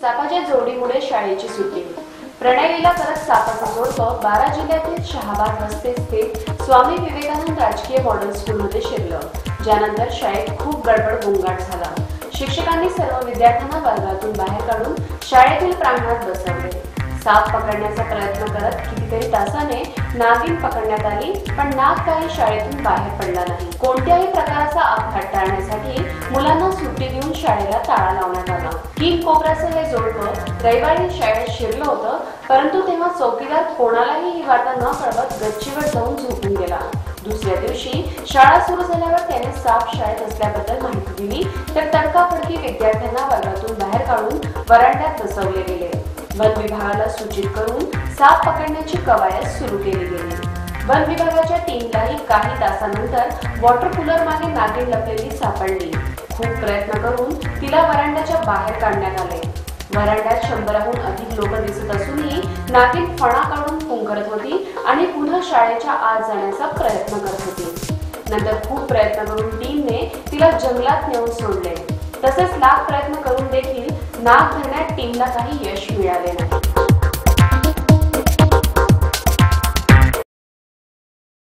सापाच्या जोडीमुळे शाळेची सुट्टी प्रणयलीला करत सापाचा जोडपं बारा जिल्ह्यातील शहाबाद रस्ते स्थित स्वामी विवेकानंद राजकीय मॉडेल स्कूलमध्ये शिरलं. ज्यानंतर शाळेत खूप गडबड गोंगाट झाला. शिक्षकांनी सर्व विद्यार्थ्यांना वर्गातून बाहेर काढून शाळेतील प्रांगणात बसवले. साप पकडण्याचा प्रयत्न करत कितीतरी तासाने नागिन पकडण्यात आली पण नाग काही शाळेतून बाहेर पडला नाही. कोणत्याही प्रकारचा अपघात टाळण्यासाठी मुलांना सुट्टी देऊन शाळेला ताळा लावण्यात आला. किंग कोबराचं हे जोडपं रविवारी शाळेत शिरलं होतं परंतु तेव्हा चौकीदार कोणालाही ही वार्ता न कळवत गच्चीवर जाऊन झोपून गेला. दुसऱ्या दिवशी शाळा सुरू झाल्यावर त्याने साप शाळेत असल्याबद्दल माहिती दिली तर तडकाफडकी विद्यार्थ्यांना वर्गातून बाहेर काढून वरांड्यात बसवले गेले. वन विभागाला सूचित करून साप पकडण्याची कवायत सुरू केली गेली. वन विभागाच्या टीमलाही काही तासानंतर वॉटर कूलर मागे नागिन लपलेली सापडली. खूप प्रयत्न करून तिला वरांड्याच्या बाहेर काढण्यात आले. वरांड्यात शंभराहून अधिक लोक दिसत असूनही नागिन फणा काढून फुंकरत होती आणि पुन्हा शाळेच्या आत जाण्याचा प्रयत्न करत होती. नंतर खूप प्रयत्न करून टीमने तिला जंगलात नेऊन सोडले. तसेच लाख प्रयत्न करून देखील नाग धरण्यात टीमला काही यश मिळाले नाही.